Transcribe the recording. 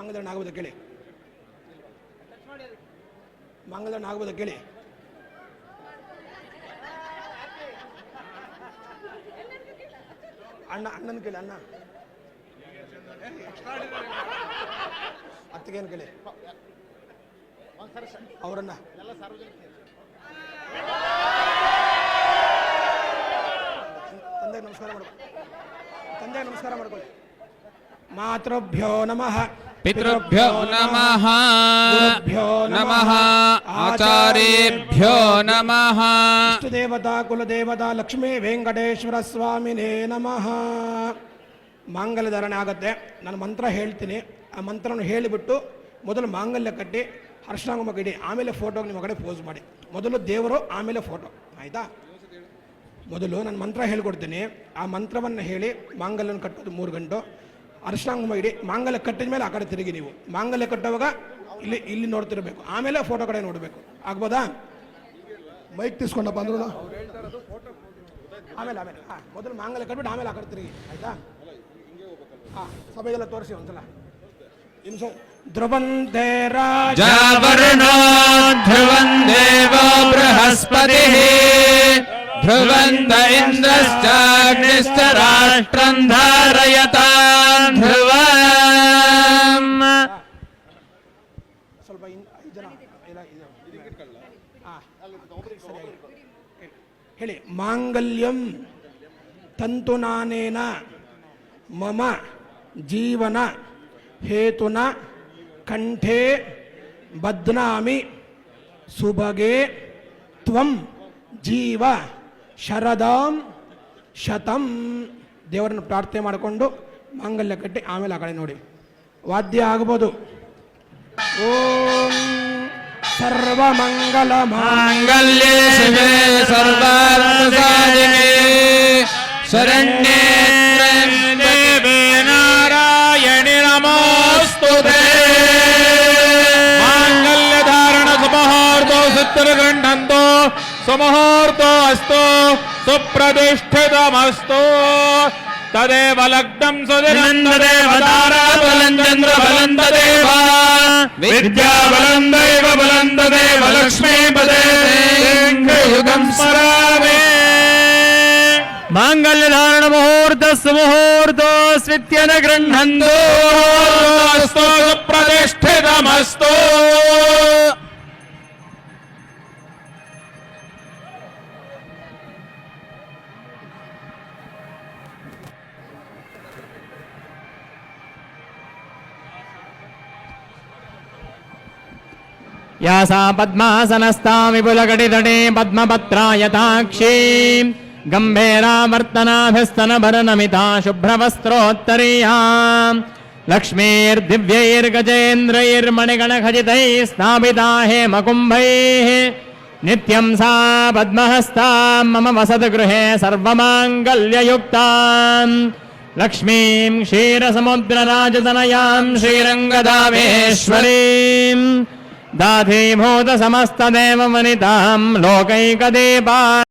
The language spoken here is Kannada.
ಮಂಗಳಧಾರಣ ಆಗ್ಬೋದಾ ಕೇಳಿ. ಮಂಗಳಧಾರಣ ಆಗ್ಬೋದಾ ಕೇಳಿ. ಅಣ್ಣ, ಅಣ್ಣನ ಕೇಳಿ, ಅಣ್ಣ. ಅತ್ತಿಗೇನು ಕೇಳಿ. ಅವರನ್ನ. ತಂದೆ ನಮಸ್ಕಾರ ಮಾಡ್ಕೊಳ್ಳಿ ತಂದೆ ನಮಸ್ಕಾರ ಮಾಡ್ಕೊಳ್ಳಿ ಮಾತೃಭ್ಯೋ ನಮಃ. पितृभ्यो नमः गुरुभ्यो नमः आचार्येभ्यो नमः ದೇವತಾ ಕುಲದೇವತಾ ಲಕ್ಷ್ಮೀ ವೆಂಕಟೇಶ್ವರ ಸ್ವಾಮಿನೇ ನಮಃ ಮಾಂಗಲ್ಯ ಧಾರಣೆ ಆಗುತ್ತೆ ನಾನು ಮಂತ್ರ ಹೇಳ್ತೀನಿ ಆ ಮಂತ್ರವನ್ನು ಹೇಳಿಬಿಟ್ಟು ಮೊದಲು ಮಾಂಗಲ್ಯ ಕಟ್ಟಿ ಹರ್ಷಾಂಗುಮ ಇಡಿ ಆಮೇಲೆ ಫೋಟೋಗೆ ನಿಮ್ಮ ಕಡೆ ಪೋಸ್ ಮಾಡಿ ಮೊದಲು ದೇವರು ಆಮೇಲೆ ಫೋಟೋ ಆಯಿತಾ ಮೊದಲು ನಾನು ಮಂತ್ರ ಹೇಳ್ಕೊಡ್ತೀನಿ ಆ ಮಂತ್ರವನ್ನು ಹೇಳಿ ಮಾಂಗಲ್ಯನ ಕಟ್ಟೋದು ಮೂರು ಗಂಟು ಅರ್ಶನಾಂಗುಮ ಇಡಿ ಮಾಂಗಲ್ಯ ಕಟ್ಟಿದ ಮೇಲೆ ಆ ಕಡೆ ತಿರುಗಿ ನೀವು ಮಾಂಗಲ್ಯ ಕಟ್ಟುವಾಗ ಇಲ್ಲಿ ಇಲ್ಲಿ ನೋಡ್ತಿರ್ಬೇಕು ಆಮೇಲೆ ಫೋಟೋ ಕಡೆ ನೋಡಬೇಕು ಆಗ್ಬೋದಾ ಮೈಕ್ ತಿಸ್ಕೊಂಡಪ್ಪ ಅಂದ್ರು ಆಮೇಲೆ ಆಮೇಲೆ ಹಾಂ ಮೊದಲು ಮಾಂಗಲ್ಯ ಕಟ್ಬಿಟ್ಟು ಆಮೇಲೆ ಆ ಕಡೆ ತಿರುಗಿ ಆಯ್ತಾ ಹಾಂ ಸಭೆಗೆಲ್ಲ ತೋರಿಸಿ ಒಂದ್ಸಲ ಇನ್ಸ ಧ್ರುವಂತೆ ರಾಜ जावरुणो ध्रुवम् देवो बृहस्पतिः ध्रुवन्त इन्द्रश्चाग्निश्च राष्ट्रम् धारयताम् ಹೇಳಿ, ಮಾಂಗಲ್ಯಂ ತಂತುನಾನೇನ ಮಮ ಜೀವನ ಹೇತುನ ಕಂಠೇ ಬದ್ನಾಮಿ ಸುಭಗೆ ತ್ವಂ ಜೀವ ಶರದಾಂ ಶತಂ. ದೇವರನ್ನು ಪ್ರಾರ್ಥನೆ ಮಾಡಿಕೊಂಡು ಮಾಂಗಲ್ಯ ಕಟ್ಟಿ ಆಮೇಲೆ ಆ ಕಡೆ ನೋಡಿ. ವಾದ್ಯ ಆಗ್ಬೋದು. ಓಂ सर्वमङ्गलमाङ्गल्ये शिवे सर्वार्धसाधिने शरण्ये देवे नारायणि नमोऽस्तु ते माङ्गल्यधारणसुमहार्दो सुत्रगृह्णन्तो सुमुहूर्तो अस्तु सुप्रतिष्ठितमस्तु तदेव लग्नं सुदिनन्ददेवतारा बलं चन्द्रबलं तदेव विद्याबलं సుముహూర్తోస్విత్యన గృహంతో ప్రతిష్ఠితమస్తో యాసా పద్మాసనస్థా విపులగటితటే పద్మపత్రాయతాక్షీ गम्भीरावर्तनाभिस्तनभरनमिता शुभ्रवस्त्रोत्तरीया लक्ष्मीर्दिव्यैर्गजेन्द्रैर्मणिगणखचितैः स्थापिता हेमकुम्भैः नित्यं सा पद्महस्तां मम वसतगृहे सर्वमाङ्गल्ययुक्ताम् लक्ष्मीं क्षीरसमुद्रराजतनयां श्रीरङ्गदामेश्वरीम् दाधीभूतसमस्तदेववनितां लोकैकदेवा